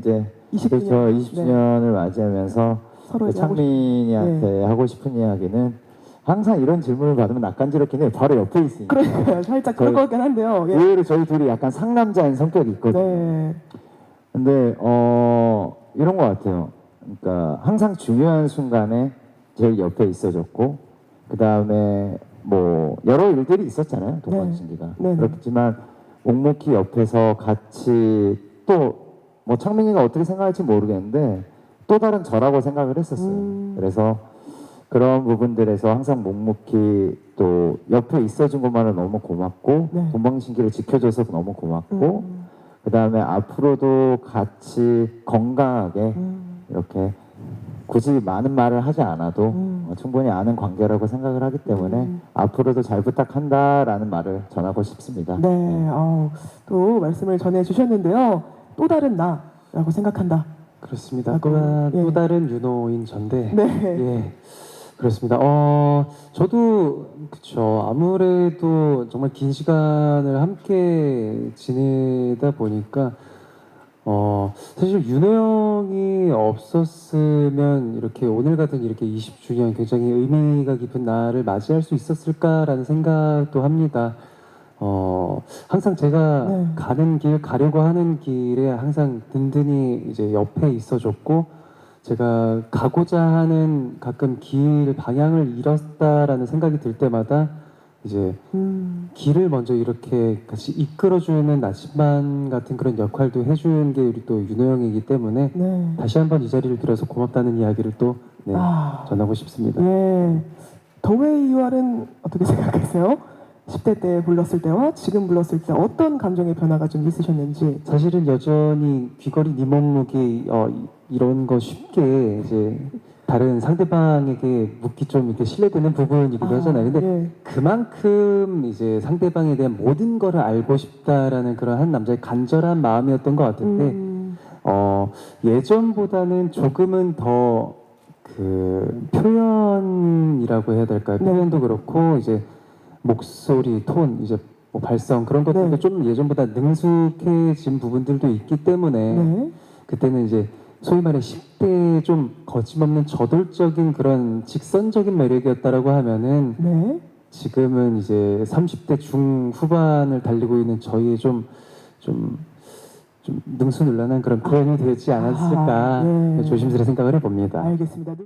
이제 20주년. 그렇죠 20주년을 맞이하면서 서로 그 이제 하고 싶- 창민이한테 하고 싶은 이야기는 항상 이런 질문을 받으면 낯간지럽긴 해요. 바로 옆에 있으니까. 그러니까요. 살짝 그런 저희- 거긴 한데요. 예. 의외로 저희 둘이 약간 상남자인 성격이 있거든요. 네. 근데 어 이런 것 같아요. 그러니까 항상 중요한 순간에 제일 옆에 있어줬고 그 다음에 뭐 여러 일들이 있었잖아요. 동방신기가 네. 네. 그렇지만 묵묵히 옆에서 같이 또 뭐 창민이가 어떻게 생각할지 모르겠는데 또 다른 저라고 생각을 했었어요. 음. 그래서 그런 부분들에서 항상 묵묵히 또 옆에 있어준 것만은 너무 고맙고 네. 동방신기를 지켜줘서 너무 고맙고 음. 그 다음에 앞으로도 같이 건강하게 음. 이렇게 굳이 많은 말을 하지 않아도 음. 어, 충분히 아는 관계라고 생각을 하기 때문에 음. 앞으로도 잘 부탁한다라는 말을 전하고 싶습니다. 네. 어, 또 말씀을 전해 주셨는데요. 또 다른 나라고 생각한다. 그렇습니다. 또, 다- 예. 또 다른 윤호인 전데 네. 예 그렇습니다. 어 저도 그쵸 아무래도 정말 긴 시간을 함께 지내다 보니까 어 사실 윤호 형이 없었으면 이렇게 오늘 같은 이렇게 20주년 굉장히 의미가 깊은 날을 맞이할 수 있었을까라는 생각도 합니다. 어 항상 제가 네. 가는 길 가려고 하는 길에 항상 든든히 이제 옆에 있어줬고 제가 가고자 하는 가끔 길 방향을 잃었다라는 생각이 들 때마다 이제 음. 길을 먼저 이렇게 같이 이끌어주는 나침반 같은 그런 역할도 해주는 게 우리 또 윤호 형이기 때문에 네. 다시 한번 이 자리를 빌어서 고맙다는 이야기를 또 네, 아. 전하고 싶습니다. 예. 더웨이 유알은 어떻게 생각하세요? 10대 때 불렀을 때와 지금 불렀을 때 어떤 감정의 변화가 좀 있으셨는지. 사실은 여전히 귀걸이 네 몸무게 어, 이- 이런 거 쉽게 이제 다른 상대방에게 묻기 좀 이렇게 신뢰되는 부분이기도 하잖아요. 근데 예. 그만큼 이제 상대방에 대한 모든 거를 알고 싶다라는 그런 한 남자의 간절한 마음이었던 것 같은데 음. 어, 예전보다는 조금은 더 그 표현이라고 해야 될까요? 네. 표현도 그렇고 이제 목소리, 톤, 이제 뭐 발성 그런 것들도 네. 좀 예전보다 능숙해진 부분들도 있기 때문에 네. 그때는 이제 소위 말해 10대의 좀 거침없는 저돌적인 그런 직선적인 매력이었다라고 하면은 네. 지금은 이제 30대 중후반을 달리고 있는 저희의 좀, 좀, 좀 능수능란한 그런 표현이 되지 않았을까 아, 네. 조심스레 생각을 해봅니다. 알겠습니다.